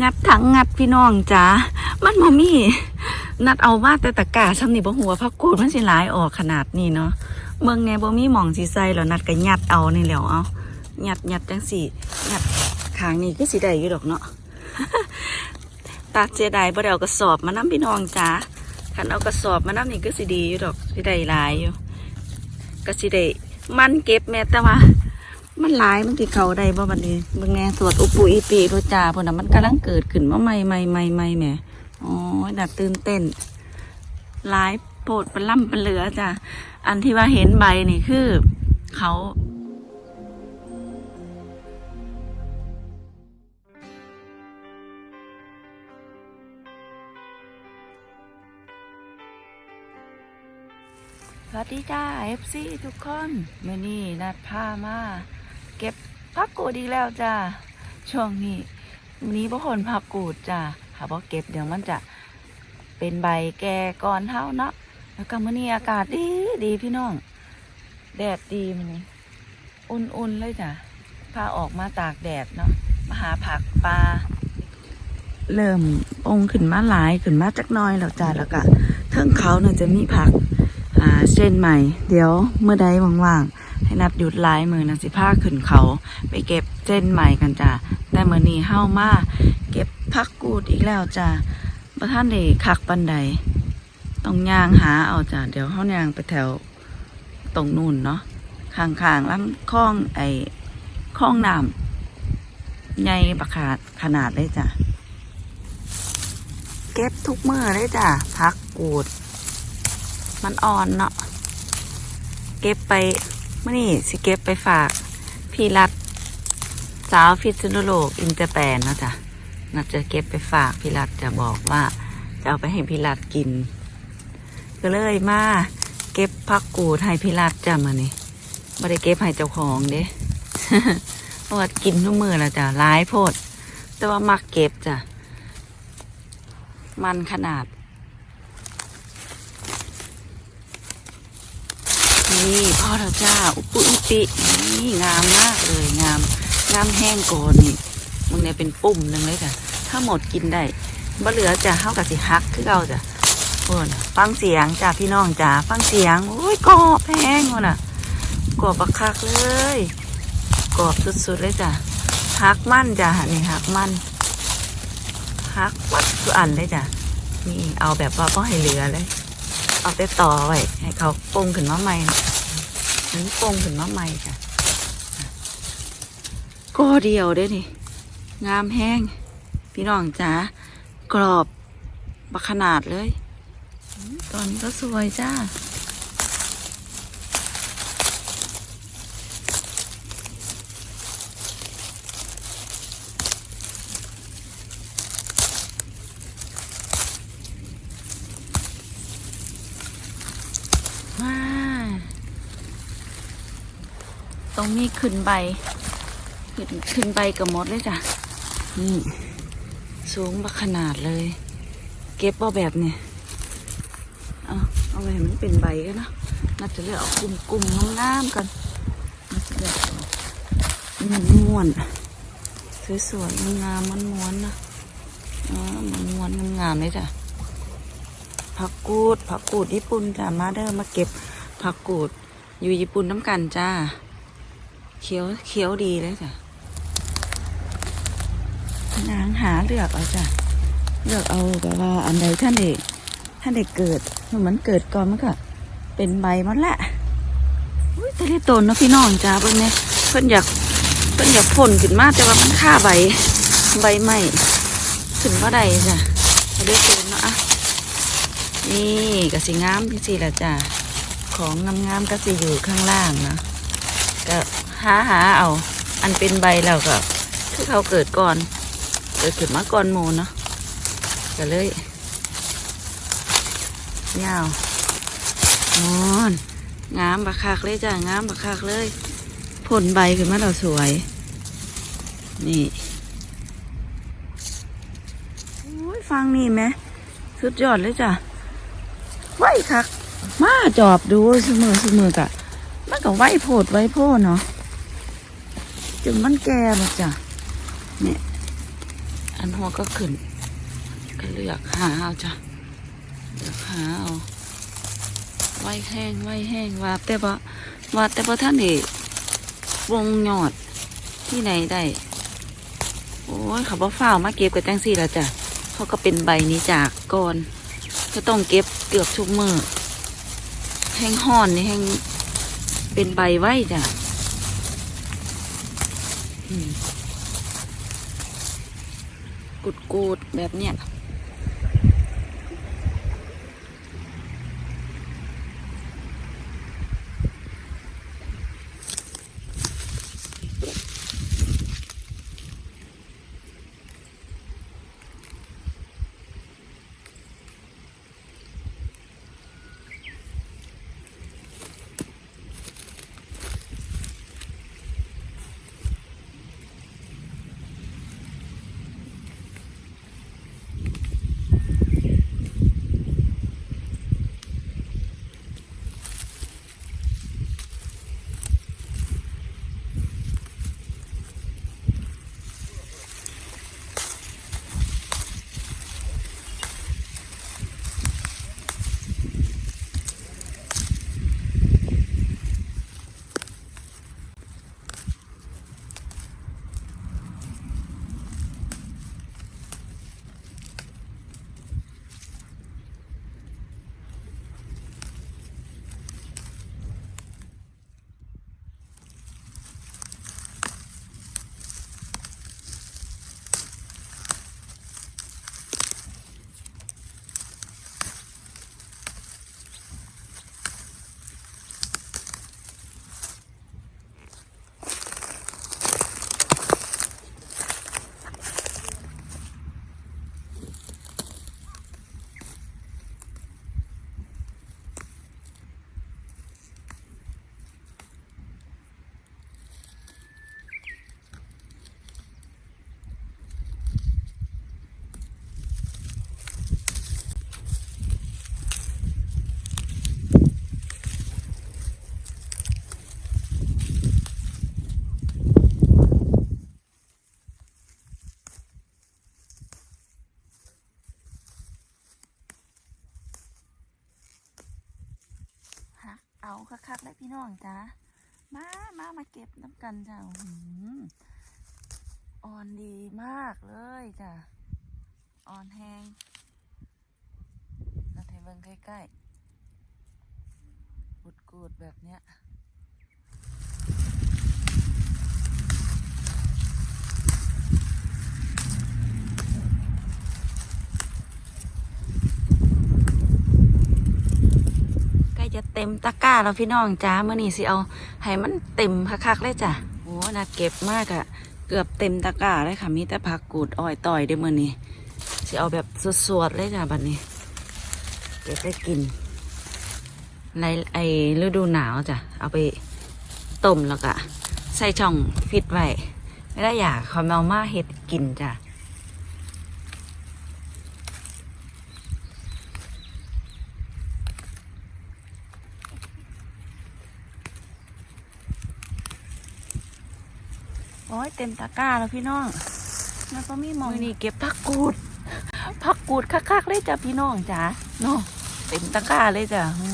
งัดถังงัดพี่น้องจ้ามันมามีนัดเอาว่าแต่ตะกาซ้ำนี่บ่หัวพักกูดมันสิหลายออกขนาดนี้เนาะเมืองแน่บ่มีหมองสิใสแล้วนัดก็ยัดเอานี่แหล้วเอายัดยัดจังสี่ยัดขางนี่ก็สิได้อยู่ดอกเนาะตาเสียดายบ่ได้เอากระสอบมานํพี่น้องจ้าคันเอากระสอบมานํนี่ก็สิดีอยู่ดอกสิได้หลายอยู่ก็สิได้มันเก็บแม่แต่ว่า มันหลายมันที่เขาได้บ่บัดนี้เบิ่งแน่สวดอุปุอีปีโรจาพุ่นน่ะมันกำลังเกิดขึ้นมาใหม่ใหม่ใหม่ใหม่แหมอ๋อน่าตื่นเต้นหลายโปรดเป็นล่ำเป็นเหลือจ้ะอันที่ว่าเห็นใบนี่คือ เขาสวัสดีจ้า FC ทุกคนมื่อนี้นัดพามา เก็บผักกูดอีกแล้วจ้าช่วงนี้วันนี้พวกคนผักกูดจ้าหาพอเก็บเดี๋ยวมันจะเป็นใบแก่ก่อนเท่าเนาะแล้วก็มื่อนี้อากาศดีดีพี่น้อง แดดดีมันนี้อุ่นๆเลยจ้ะพาออกมาตากแดดเนาะมาหาผักปลาเริ่มองขึ้นมาหลายขึ้นมาจักน้อยแล้วจ้าแล้วก็เทิงเขาเนี่ยจะมีผักอ่าเส้นใหม่ เดี๋ยวเมื่อใดว่างๆ นัดหยุดหลายมือนะสิพาขึ้นเขาไปเก็บเส้นใหม่กันจ้ะแต่เมื่อนี้เฮ้ามาเก็บพักกูดอีกแล้วจ้ะประท่านเดคักปันใดต้องย่างหาเอาจ้ะเดี๋ยวเฮ้ายางไปแถวตรงนู่นเนาะข้างๆลำคลองไอ้คลองน้ำใหญ่ประขาดขนาดเลยจ้ะเก็บทุกเมื่อเลยจ้ะพักกูด มันอ่อนเนาะเก็บไป มื่อนี่สิเก็บไปฝากพี่รัดสาวฟิษณุโลกอินเตอร์แปนนะจ้ะน่าจะเก็บไปฝากพี่รัดจะบอกว่าจะเอาไปให้พี่รัดกิน ก็เลยมาเก็บพักกูดให้พี่รัดจ้ะมานี่ไม่ได้เก็บให้เจ้าของเด้เพราะว่ากินทุกมือแล้วจ้ะร้ายโพด แต่ว่ามักเก็บจ้ะมันขนาด นี่พ่อเราจ้าอุปุอิปินี่งามมากเลยงาม งามแห้งก่อนนี่มึงเนี่ยเป็นปุ่มหนึ่งเลยจ้ะถ้าหมดกินได้บ่เหลือจะเข้ากับสิฮักคือเราจ้ะโอ้นะฟังเสียงจ้าพี่น้องจ้าฟังเสียงโอ้ยกรอบแห้งว่ะน่ะกรอบบักคักเลยกรอบสุดๆเลยจ้ะฮักมั่นจ้ะนี่ฮักมั่นฮักวัดคืออันเลยจ้ะนี่เอาแบบว่าพ่อให้เหลือเลย เอาไปต่อไว้ให้เขาปรุงขึ้นมาใหม่ นี่ปรุงถึงมะไม่ค่ะก็เดียวได้นี่ งามแห้ง พี่น้องจ๋ากรอบบักขนาดเลย ตอนนี้ก็สวยจ้า ตรงนี้ขึ้นใบ ขึ้นขึ้นใบกับมดเลยจ้ะ นี่ สูงบักขนาดเลย เก็บว่าแบบเนี่ยเอาเอาไปให้มันเป็นใบกันเนาะน่าจะเลือกเอากลุ่มกลุ่มๆงามๆกันน่าจะเลือกเอามันม้วนสวยๆงามๆมันม้วนๆนะอ๋อมันม้วนงามๆเลยจ้ะผักกูดผักกูดญี่ปุ่นจ้ามาเด้อมาเก็บผักกูดอยู่ญี่ปุ่นน้ำกันจ้า เขียวเขียวดีเลยจ้ะนางหาเลือกเอาจ้ะเลือกเอาแบบว่าอันใดท่านเด็กท่านเด็กเกิดเมื่อมันเกิดก่อนมันก็เป็นใบมันแหละอุ้ยแต่ที่ต้นนะพี่น้องจ้าเพิ่อนเนี่ยเพิ่อนอยากเพิ่อนอยากพ่นขึ้นมาแต่ว่ามันค่าใบใบไหม้ขึ้นว่าใดจ้ะไม่ได้ต้นเนาะนี่ก็สิงามที่สิละจ้ะของงามๆก็สิอยู่ข้างล่างนะก็ หาหาเอา อันเป็นใบแล้วก็คือเขาเกิดก่อน เกิดขึ้นมาก่อนหมูเนาะก็เลยยาวนอนงามบักคักเลยจ้ะงามบักคักเลยผลใบขึ้นมาเราสวย นี่โอ้ยฟังนี่ไหมสุดยอดเลยจ้ะไหวคัก มาจอบดูเสมอเสมอกะมันก็ไหวโพดไหวโพเนาะ นมันแก่หมดจ้ะเนี่ยอันหัวก็ขึ้น ก็เลือกหาเอาจ้ะเลือกหาเอาไว้แห้งไว้แห้งว่าแต่บ่ว่าแต่บ่ท่านนี่วงยอดที่ไหนได้ โอ้ยเขาบ่ฝ้ามาเก็บกันจังสี่ละจ้ะเขาก็เป็นใบนี้จากก่อนก็ต้องเก็บเกือบทุกมือแห้งห่อนนี่แห้งเป็นใบไว้จ้ะ กุดกูดๆแบบเนี้ย พี่น้องจ้ามามามาเก็บน้ำกันจ้าอือ่อนดีมากเลยจ้าอ่อนแห้งเราไทยเบิ้งใกล้ๆกูดๆแบบเนี้ย จะเต็มตะกร้าแล้วพี่น้องจ้าเมื่อนี้สิเอาให้มันเต็มคักๆเลยจ้ะโอ้น่าเก็บมากอะเกือบเต็มตะกร้าเลยค่ะ มีแต่ผักกูดอ้อยต่อยเด้อมื่อนี้สิเอาแบบสดๆเลยจ้ะบัดนี้เก็บได้กินในไอฤดูหนาวจ้ะเอาไปต้มแล้วก็ใส่ช่องฟิตไว้ไม่ได้อยากคอมเมลมาเห็ดกินจ้ะ โอ้ยเต็มตะกร้าแล้วพี่น้องแล้วก็มีหมองนี่เก็บผักกูดผักกูดคักๆเลยจ้ะพี่น้องจ้ะเนาะเต็มตะกร้าเลยจ้ะอื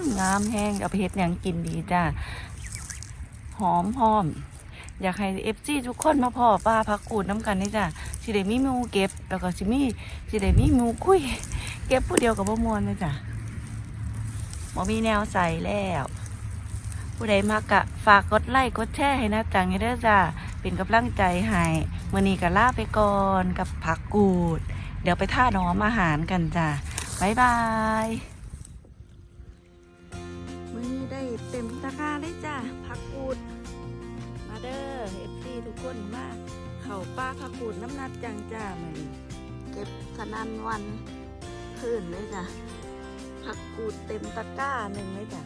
มงามแห้งเอาไปเฮ็ดหยังกินดีจ้ะหอมหอม อยากให้เอฟซีทุกคนมาพอป้าผักกูดน้ำกันนี่จ้ะสิได้มีหมูเก็บแล้วก็สิมีสิได้มีหมูคุย เก็บผู้เดียวกับบ่มวนเลยจ้ะบ่มีแนวใส่แล้ว ผู้ใดมากะฝากกดไลค์กดแชร์ให้นะจังให้เด้อจ้า เป็นกำลังใจให้มื้อนี้ก็ลาไปก่อนกับผักกูด เดี๋ยวไปท่าน้อมอาหารกันจ้าบ๊ายบายมื้อนี้ได้เต็มตะกร้าเลยจ้าผักกูด มาเด้อ FC ทุกคนมาเข้าป้าผักกูดน้ำนัดจังจ้ามื้อนี้เก็บสนันวันคืนเลยจ้ะผักกูดเต็มตะกร้าหนึ่งเลยจ้ะ